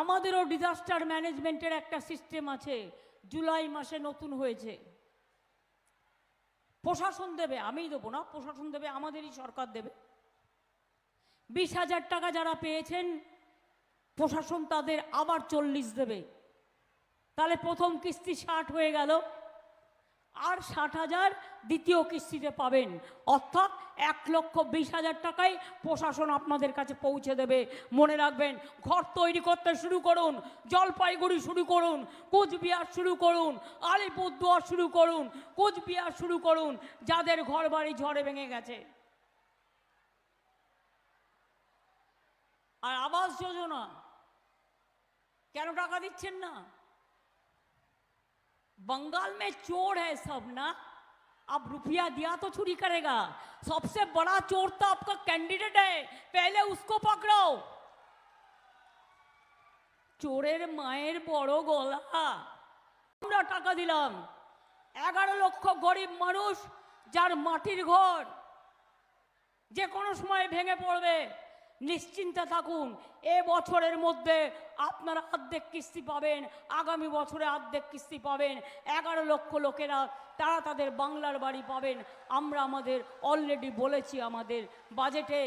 আমাদেরও ডিজাস্টার ম্যানেজমেন্টের একটা সিস্টেম আছে, জুলাই মাসে নতুন হয়েছে। প্রশাসন দেবে, আমিই দেবো না, প্রশাসন দেবে, আমাদেরই সরকার দেবে। বিশ হাজার টাকা যারা পেয়েছেন, প্রশাসন তাদের আবার চল্লিশ দেবে। তাহলে প্রথম কিস্তি ষাট হয়ে গেল। আর ষাট হাজার দ্বিতীয় কিস্তিতে পাবেন। অর্থাৎ এক লক্ষ বিশ হাজার টাকায় প্রশাসন আপনাদের কাছে পৌঁছে দেবে। মনে রাখবেন, ঘর তৈরি করতে শুরু করুন, জলপাইগুড়ি শুরু করুন, কোচবিহার শুরু করুন, আলিপুরদুয়ার শুরু করুন, কোচবিহার শুরু করুন, যাদের ঘর বাড়ি ঝড়ে ভেঙে গেছে। আর আবাস যোজনা, কেন টাকা দিচ্ছেন না? बंगाल में चोर है सब ना अब रुपया दिया तो चोरी करेगा सबसे बड़ा चोर तो आपका कैंडिडेट है पहले उसको पकड़ो চোরের মায়ের বড় গলা আমরা টাকা দিলাম এগারো লক্ষ গরিব মানুষ যার মাটির ঘর যে কোনো সময় ভেঙে পড়বে নিশ্চিন্তে থাকুন। এ বছরের মধ্যে আপনারা অর্ধেক কিস্তি পাবেন, আগামী বছরে অর্ধেক কিস্তি পাবেন। এগারো লক্ষ লোকেরা তারা তাদের বাংলার বাড়ি পাবেন। আমরা আমাদের অলরেডি বলেছি আমাদের বাজেটে